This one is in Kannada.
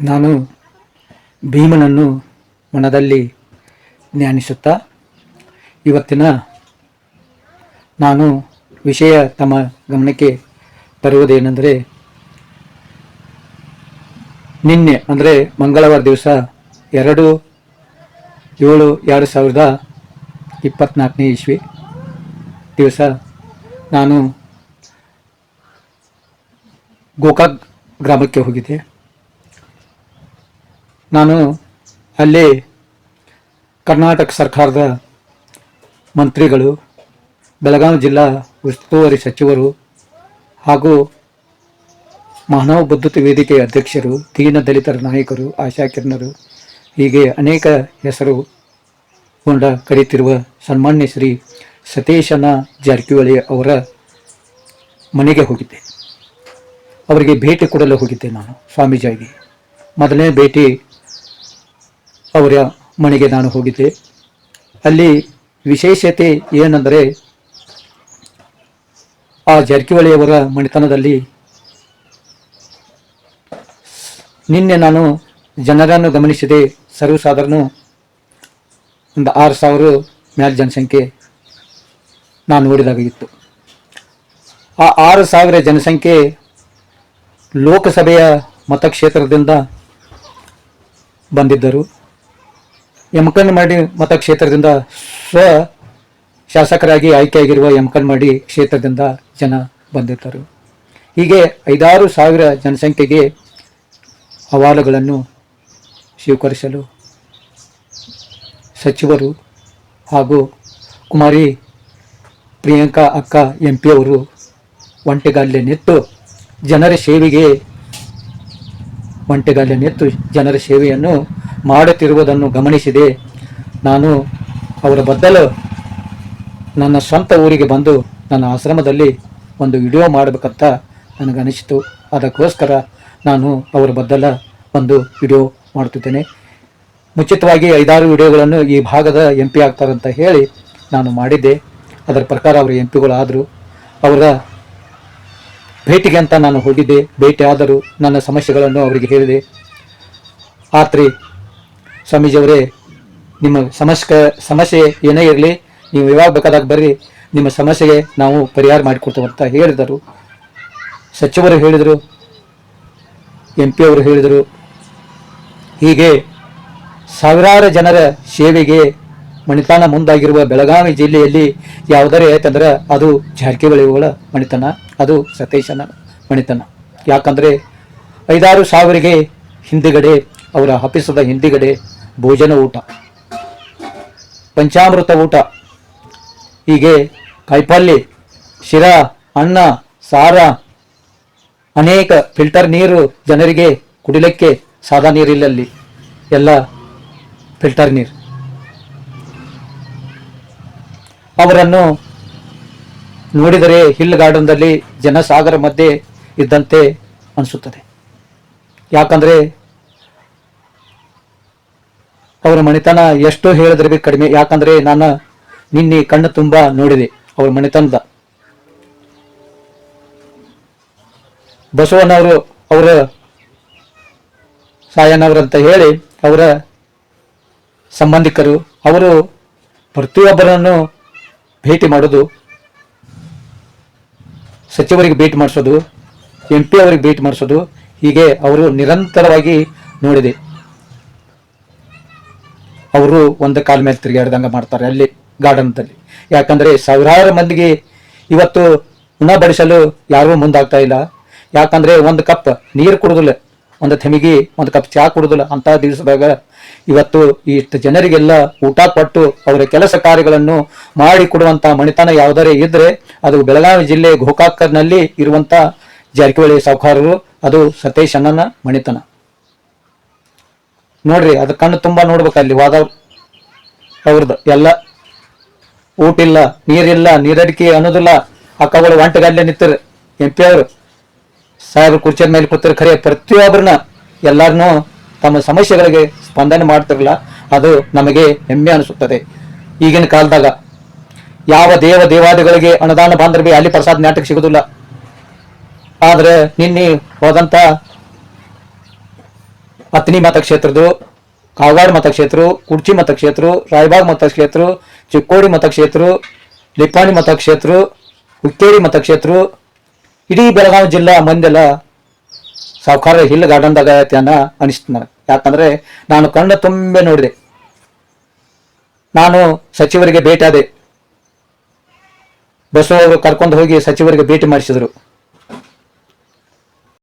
ನಾನು ಭೀಮನನ್ನು ಮನದಲ್ಲಿ ಧ್ಯಾನಿಸುತ್ತಾ ಇವತ್ತಿನ ನಾನು ವಿಷಯ ತಮ್ಮ ಗಮನಕ್ಕೆ ತರುವುದೇನೆಂದರೆ, ನಿನ್ನೆ ಅಂದರೆ ಮಂಗಳವಾರ ದಿವಸ ಎರಡು ಏಳು ಎರಡು ಸಾವಿರದ ಇಪ್ಪತ್ತ್ನಾಲ್ಕನೇ ಇಸ್ವಿ ದಿವಸ ನಾನು ಗೋಕಾಕ್ ಗ್ರಾಮಕ್ಕೆ ಹೋಗಿದ್ದೆ. ನಾನು ಅಲ್ಲಿ ಕರ್ನಾಟಕ ಸರ್ಕಾರದ ಮಂತ್ರಿಗಳು, ಬೆಳಗಾವಿ ಜಿಲ್ಲಾ ಉಸ್ತುವಾರಿ ಸಚಿವರು ಹಾಗೂ ಮಾನವ ಬದ್ಧತೆ ವೇದಿಕೆಯ ಅಧ್ಯಕ್ಷರು, ದೀನ ದಲಿತರ ನಾಯಕರು, ಆಶಾ ಕಿರಣರು, ಹೀಗೆ ಅನೇಕ ಹೆಸರು ಕೊಂಡ ಕರೆಯುತ್ತಿರುವ ಸನ್ಮಾನ್ಯ ಶ್ರೀ ಸತೀಶನ ಜಾರಕಿಹೊಳಿ ಅವರ ಮನೆಗೆ ಹೋಗಿದ್ದೆ. ಅವರಿಗೆ ಭೇಟಿ ಕೊಡಲು ಹೋಗಿದ್ದೆ ನಾನು ಸ್ವಾಮೀಜಿಯಾಗಿ. ಮೊದಲನೇ ಭೇಟಿ ಅವರ ಮನೆಗೆ ನಾನು ಹೋಗಿದ್ದೆ. ಅಲ್ಲಿ ವಿಶೇಷತೆ ಏನೆಂದರೆ, ಆ ಜಾರಕಿಹೊಳಿಯವರ ಮನೆತನದಲ್ಲಿ ನಿನ್ನೆ ನಾನು ಜನರನ್ನು ಗಮನಿಸಿದೆ. ಸರ್ವಸಾಧಾರಣ ಒಂದು ಆರು ಸಾವಿರ ಮ್ಯಾಲ್ ಜನಸಂಖ್ಯೆ ನಾನು ನೋಡಿದಾಗಿತ್ತು. ಆ ಆರು ಸಾವಿರ ಜನಸಂಖ್ಯೆ ಲೋಕಸಭೆಯ ಮತಕ್ಷೇತ್ರದಿಂದ ಬಂದಿದ್ದರು. ಯಮಕನ್ಮಡಿ ಮತಕ್ಷೇತ್ರದಿಂದ ಸ್ವ ಶಾಸಕರಾಗಿ ಆಯ್ಕೆಯಾಗಿರುವ ಯಮಕನ್ಮಡಿ ಕ್ಷೇತ್ರದಿಂದ ಜನ ಬಂದಿದ್ದರು ಹೀಗೆ ಐದಾರು ಸಾವಿರ ಜನಸಂಖ್ಯೆಗೆ ಅಹವಾಲುಗಳನ್ನು ಸ್ವೀಕರಿಸಲು ಸಚಿವರು ಹಾಗೂ ಕುಮಾರಿ ಪ್ರಿಯಾಂಕಾ ಅಕ್ಕ ಎಂ. ಪಿ. ಅವರು ಒಂಟೆಗಾಲೆ ನೆತ್ತು ಜನರ ಸೇವೆಗೆ ಒಂಟೆಗಾಲೆ ನಿಂತು ಜನರ ಸೇವೆಯನ್ನು ಮಾಡುತ್ತಿರುವುದನ್ನು ಗಮನಿಸಿದೆ. ನಾನು ಅವರ ಬದಲು ನನ್ನ ಸ್ವಂತ ಊರಿಗೆ ಬಂದು ನನ್ನ ಆಶ್ರಮದಲ್ಲಿ ಒಂದು ವಿಡಿಯೋ ಮಾಡಬೇಕಂತ ನನಗನಿಸಿತು. ಅದಕ್ಕೋಸ್ಕರ ನಾನು ಅವರ ಬದಲ ಒಂದು ವಿಡಿಯೋ ಮಾಡುತ್ತಿದ್ದೇನೆ. ಮುಂಚಿತವಾಗಿ ಐದಾರು ವಿಡಿಯೋಗಳನ್ನು ಈ ಭಾಗದ ಎಂ ಪಿ ಆಗ್ತಾರಂತ ಹೇಳಿ ನಾನು ಮಾಡಿದ್ದೆ. ಅದರ ಪ್ರಕಾರ ಅವರು ಎಂ ಪಿಗಳು ಆದರು ಅವರ ಭೇಟಿಗೆ ಅಂತ ನಾನು ಹೋಗಿದ್ದೆ. ಭೇಟಿ ಆದರೂ ನನ್ನ ಸಮಸ್ಯೆಗಳನ್ನು ಅವರಿಗೆ ಹೇಳಿದೆ. ಆತ್ರಿ ಸ್ವಾಮೀಜಿಯವರೇ, ನಿಮ್ಮ ಸಮಸ್ಯೆ ಸಮಸ್ಯೆ ಏನೇ ಇರಲಿ, ನೀವು ಯಾವಾಗ ಬೇಕಾದಾಗ ಬರ್ರಿ. ನಿಮ್ಮ ಸಮಸ್ಯೆಗೆ ನಾವು ಪರಿಹಾರ ಮಾಡಿಕೊಡ್ತೇವೆ ಅಂತ ಹೇಳಿದರು. ಸಚಿವರು ಹೇಳಿದರು, ಎಂ ಪಿ ಅವರು ಹೇಳಿದರು. ಹೀಗೆ ಸಾವಿರಾರು ಜನರ ಸೇವೆಗೆ ಮಣಿತನ ಮುಂದಾಗಿರುವ ಬೆಳಗಾವಿ ಜಿಲ್ಲೆಯಲ್ಲಿ ಯಾವುದರೆ ಆಯ್ತಂದ್ರೆ ಅದು ಜಾರಕಿಹೊಳಿಗಳ ಮಣಿತನ, ಅದು ಸತೀಶನ ಮಣಿತನ. ಯಾಕಂದರೆ ಐದಾರು ಸಾವಿರಿಗೆ ಹಿಂದಿಗಡೆ, ಅವರ ಆಫೀಸದ ಹಿಂದಿಗಡೆ ಭೋಜನ ಊಟ, ಪಂಚಾಮೃತ ಊಟ, ಹೀಗೆ ಕಾಯಿಪಲ್ಲೆ, ಶಿರಾ, ಅನ್ನ, ಸಾರ, ಅನೇಕ ಫಿಲ್ಟರ್ ನೀರು ಜನರಿಗೆ ಕುಡಿಲಿಕ್ಕೆ ಸಾದಾ ನೀರಿಲ್ಲಲ್ಲಿ ಎಲ್ಲ ಫಿಲ್ಟರ್ ನೀರು. ಅವರನ್ನು ನೋಡಿದರೆ ಹಿಲ್ ಗಾರ್ಡನ್ದಲ್ಲಿ ಜನಸಾಗರ ಮಧ್ಯೆ ಇದ್ದಂತೆ ಅನಿಸುತ್ತದೆ. ಯಾಕಂದ್ರೆ ಅವರ ಮಣಿತನ ಎಷ್ಟು ಹೇಳಿದ್ರೆ ಬಿ ಕಡಿಮೆ. ಯಾಕಂದ್ರೆ ನಾನು ನಿನ್ನೆ ಕಣ್ಣು ತುಂಬಾ ನೋಡಿದೆ ಅವರ ಮಣಿತನದ ಬಸವಣ್ಣವರು ಅವರ ಸಾಯನವರಂತ ಹೇಳಿ ಅವರ ಸಂಬಂಧಿಕರು, ಅವರು ಪ್ರತಿಯೊಬ್ಬರನ್ನು ಭೇಟಿ ಮಾಡೋದು, ಸಚಿವರಿಗೆ ಭೇಟಿ ಮಾಡಿಸೋದು ಎಂ ಪಿ ಅವರಿಗೆ ಭೇಟಿ ಮಾಡಿಸೋದು, ಹೀಗೆ ಅವರು ನಿರಂತರವಾಗಿ ನೋಡಿದೆ. ಅವರು ಒಂದು ಕಾಲ ಮೇಲೆ ತಿರುಗಾಡ್ದಂಗ ಮಾಡ್ತಾರೆ ಅಲ್ಲಿ ಗಾರ್ಡನ್ದಲ್ಲಿ. ಯಾಕಂದ್ರೆ ಸಾವಿರಾರು ಮಂದಿಗೆ ಇವತ್ತು ಉಣ ಬಡಿಸಲು ಯಾರೂ ಮುಂದಾಗ್ತಾ ಇಲ್ಲ. ಯಾಕಂದ್ರೆ ಒಂದು ಕಪ್ ನೀರು ಕುಡುದಿಲ್ಲ, ಒಂದು ತೆಮಿಗೆ, ಒಂದು ಕಪ್ ಚಹಾ ಕುಡುದಿಲ್ಲ ಅಂತ ದಿವಸದಾಗ ಇವತ್ತು ಇಷ್ಟು ಜನರಿಗೆಲ್ಲ ಊಟ ಕೊಟ್ಟು ಅವರ ಕೆಲಸ ಕಾರ್ಯಗಳನ್ನು ಮಾಡಿ ಕೊಡುವಂತ ಮಣಿತನ ಯಾವುದರೇ ಇದ್ರೆ ಅದು ಬೆಳಗಾವಿ ಜಿಲ್ಲೆ ಗೋಕಾಕರ್ನಲ್ಲಿ ಇರುವಂತ ಜಾರಕಿಹೊಳಿ ಸಾಹುಕಾರರು, ಅದು ಸತೀಶ್ ಅಣ್ಣನ ಮಣಿತನ. ನೋಡ್ರಿ, ಅದು ಕಣ್ಣು ತುಂಬಾ ನೋಡ್ಬೇಕು ಅಲ್ಲಿ ಹೋದವ್ರು ಅವ್ರದ್ದು ಎಲ್ಲ ಊಟ ಇಲ್ಲ ನೀರಿಲ್ಲ, ನೀರಡಿಕೆ ಅನ್ನೋದಿಲ್ಲ. ಅಕ್ಕಗಳು ಒಂಟಗಲ್ಲೇ ನಿಂತರು ಎಂ ಪಿ ಅವರು, ಸಾಹೇಬ್ರು ಕುರ್ಚಿಯ ಮೇಲೆ ಕೂತಾರೆ ಖರೆ ಪ್ರತಿಯೊಬ್ಬರನ್ನ ಎಲ್ಲಾರನು ತಮ್ಮ ಸಮಸ್ಯೆಗಳಿಗೆ ಸ್ಪಂದನೆ ಮಾಡ್ತಿರಲ್ಲ ಅದು ನಮಗೆ ಹೆಮ್ಮೆ ಅನಿಸುತ್ತದೆ. ಈಗಿನ ಕಾಲದಾಗ ಯಾವ ದೇವ ದೇವಾದಿಗಳಿಗೆ ಅನುದಾನ ಬಂದ್ರೆ ಅಲ್ಲಿ ಪ್ರಸಾದ ನಾಟಕ ಸಿಗೋದಿಲ್ಲ. ಆದರೆ ನಿನ್ನೆ ಹೋದಂತ ಹತ್ತನಿ ಮತಕ್ಷೇತ್ರದ್ದು ಕಾಗವಾಡ ಮತಕ್ಷೇತ್ರ ಕುರ್ಚಿ ಮತಕ್ಷೇತ್ರ, ರಾಯಬಾಗ್ ಮತಕ್ಷೇತ್ರ, ಚಿಕ್ಕೋಡಿ ಮತಕ್ಷೇತ್ರ ಲಿಪ್ಪಾಣಿ ಮತಕ್ಷೇತ್ರ, ಹುಕ್ಕೇರಿ ಮತಕ್ಷೇತ್ರ, ಇಡೀ ಬೆಳಗಾವಿ ಜಿಲ್ಲಾ ಮಂದೆಲ್ಲ ಸಾವುಕಾರ ಹಿಲ್ ಗಾರ್ಡನ್ದಾಗ ಐತಿ ಅನ್ನ ಅನಿಸ್ತು ನನಗೆ. ಯಾಕಂದ್ರೆ ನಾನು ಕಣ್ಣು ತುಂಬೆ ನೋಡಿದೆ. ನಾನು ಸಚಿವರಿಗೆ ಭೇಟಿ ಬಸವ ಅವರು ಕರ್ಕೊಂಡು ಹೋಗಿ ಸಚಿವರಿಗೆ ಭೇಟಿ ಮಾಡಿಸಿದ್ರು.